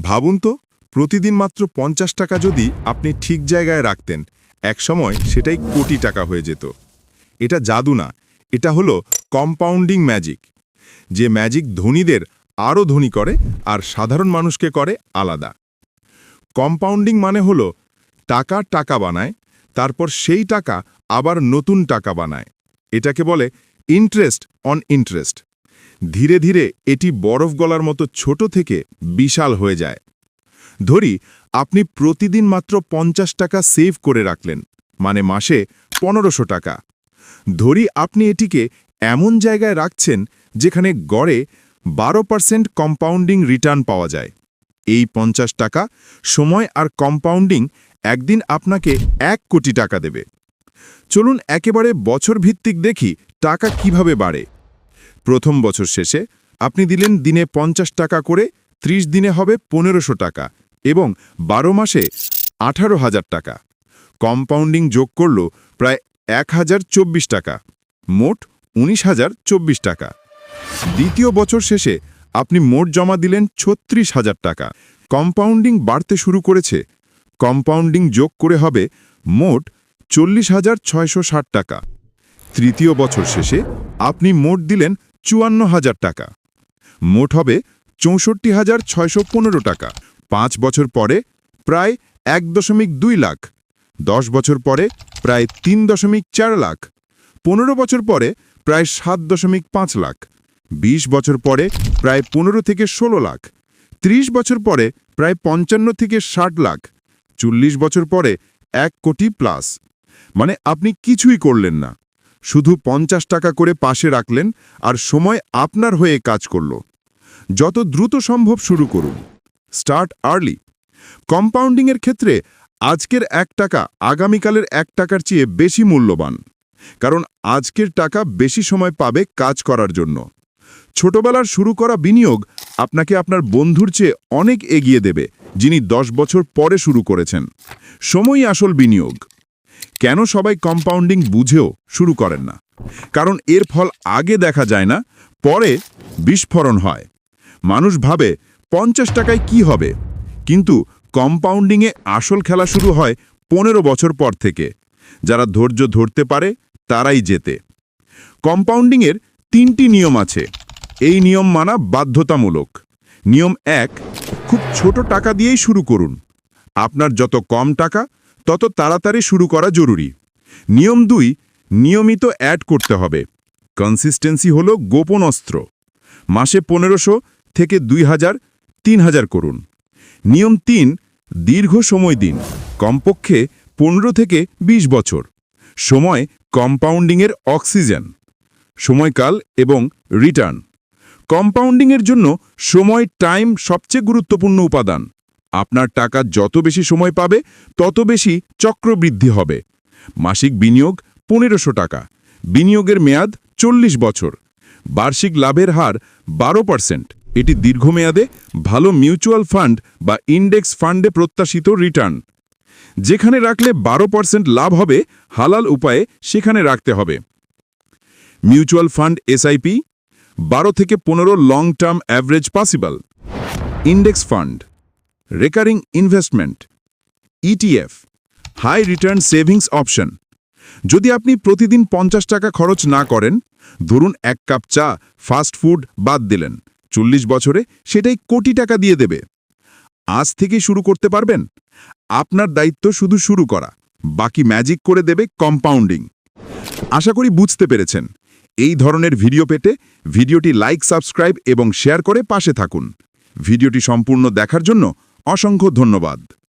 ভাবুন তো, প্রতিদিন মাত্র পঞ্চাশ টাকা যদি আপনি ঠিক জায়গায় রাখতেন একসময় সেটাই কোটি টাকা হয়ে যেত। এটা জাদু না, এটা হলো কম্পাউন্ডিং ম্যাজিক। যে ম্যাজিক ধনীদের আরও ধনী করে আর সাধারণ মানুষকে করে আলাদা। কম্পাউন্ডিং মানে হলো টাকা টাকা বানায়, তারপর সেই টাকা আবার নতুন টাকা বানায়। এটাকে বলে ইন্টারেস্ট অন ইন্টারেস্ট। ধীরে ধীরে এটি বরফ গলার মতো ছোট থেকে বিশাল হয়ে যায়। ধরি, আপনি প্রতিদিন মাত্র পঞ্চাশ টাকা সেভ করে রাখলেন মানে মাসে পনেরোশো টাকা। ধরি, আপনি এটিকে এমন জায়গায় রাখছেন যেখানে গড়ে বারো পার্সেন্ট কম্পাউন্ডিং রিটার্ন পাওয়া যায়। এই পঞ্চাশ টাকা সময় আর কম্পাউন্ডিং একদিন আপনাকে এক কোটি টাকা দেবে। চলুন একেবারে বছর ভিত্তিক দেখি টাকা কীভাবে বাড়ে। প্রথম বছর শেষে আপনি দিলেন দিনে পঞ্চাশ টাকা করে ৩০ দিনে হবে পনেরোশো টাকা এবং বারো মাসে আঠারো হাজার টাকা। কম্পাউন্ডিং যোগ করল প্রায় এক হাজার চব্বিশ টাকা, মোট উনিশ হাজার চব্বিশ টাকা। দ্বিতীয় বছর শেষে আপনি মোট জমা দিলেন ছত্রিশ হাজার টাকা। কম্পাউন্ডিং বাড়তে শুরু করেছে, কম্পাউন্ডিং যোগ করে হবে মোট চল্লিশ হাজার ছয়শো ষাট টাকা। তৃতীয় বছর শেষে আপনি মোট দিলেন চুয়ান্ন হাজার টাকা। মোট হবে চৌষট্টি হাজার ছয়শো পনেরো টাকা। পাঁচ বছর পরে প্রায় এক দশমিক দুই লাখ। দশ বছর পরে প্রায় তিন দশমিক চার লাখ। পনেরো বছর পরে প্রায় সাত দশমিক পাঁচ লাখ। ২০ বছর পরে প্রায় পনেরো থেকে ষোলো লাখ। ৩০ বছর পরে প্রায় পঞ্চান্ন থেকে ষাট লাখ। চল্লিশ বছর পরে এক কোটি প্লাস। মানে আপনি কিছুই করলেন না। শুধু পঞ্চাশ টাকা করে পাশে রাখলেন আর সময় আপনার হয়ে কাজ করল। যত দ্রুত সম্ভব শুরু করুন। Start early. কম্পাউন্ডিংয়ের ক্ষেত্রে আজকের এক টাকা আগামীকালের এক টাকার চেয়ে বেশি মূল্যবান, কারণ আজকের টাকা বেশি সময় পাবে কাজ করার জন্য। ছোটবেলার শুরু করা বিনিয়োগ আপনাকে আপনার বন্ধুর চেয়ে অনেক এগিয়ে দেবে, যিনি দশ বছর পরে শুরু করেছেন। সময়ই আসল বিনিয়োগ। কেন সবাই কম্পাউন্ডিং বুঝেও শুরু করেন না? কারণ এর ফল আগে দেখা যায় না, পরে বিস্ফোরণ হয়। মানুষ ভাবে, পঞ্চাশ টাকায় কি হবে? কিন্তু কম্পাউন্ডিংয়ে আসল খেলা শুরু হয় পনেরো বছর পর থেকে। যারা ধৈর্য ধরতে পারে, তারাই জেতে। কম্পাউন্ডিংয়ের তিনটি নিয়ম আছে। এই নিয়ম মানা বাধ্যতামূলক। নিয়ম এক, খুব ছোট টাকা দিয়েই শুরু করুন। আপনার যত কম টাকা তত তাড়াতাড়ি শুরু করা জরুরি। নিয়ম দুই, নিয়মিত অ্যাড করতে হবে। কনসিস্টেন্সি হল গোপন অস্ত্র। মাসে পনেরোশো থেকে দুই হাজার, তিন হাজার করুন। নিয়ম তিন, দীর্ঘ সময় দিন। কমপক্ষে পনেরো থেকে ২০ বছর। সময় কম্পাউন্ডিংয়ের অক্সিজেন সময়কাল এবং রিটার্ন কম্পাউন্ডিংয়ের জন্য সময় টাইম সবচেয়ে গুরুত্বপূর্ণ উপাদান। আপনার টাকা যত বেশি সময় পাবে, তত বেশি চক্রবৃদ্ধি হবে। মাসিক বিনিয়োগ পনেরোশো টাকা। বিনিয়োগের মেয়াদ চল্লিশ বছর। বার্ষিক লাভের হার বারো পার্সেন্ট। এটি দীর্ঘমেয়াদে ভালো মিউচুয়াল ফান্ড বা ইন্ডেক্স ফান্ডে প্রত্যাশিত রিটার্ন। যেখানে রাখলে বারো পার্সেন্ট লাভ হবে, হালাল উপায়ে সেখানে রাখতে হবে। মিউচুয়াল ফান্ড এসআইপি, বারো থেকে পনেরো long term average possible. Index fund. Recurring investment ETF high return savings option. যদি আপনি প্রতিদিন পঞ্চাশ টাকা খরচ না করেন, ধরুন এক কাপ চা, ফাস্ট ফুড বাদ দিলেন, চল্লিশ বছরে সেটাই কোটি টাকা দিয়ে দেবে। আজ থেকেই শুরু করতে পারবেন? আপনার দায়িত্ব শুধু শুরু করা, বাকি ম্যাজিক করে দেবে কম্পাউন্ডিং আশা করি বুঝতে পেরেছেন। এই ধরনের ভিডিও পেতে ভিডিওটি লাইক সাবস্ক্রাইব এবং শেয়ার করে পাশে থাকুন। ভিডিওটি সম্পূর্ণ দেখার জন্য অসংখ্য ধন্যবাদ।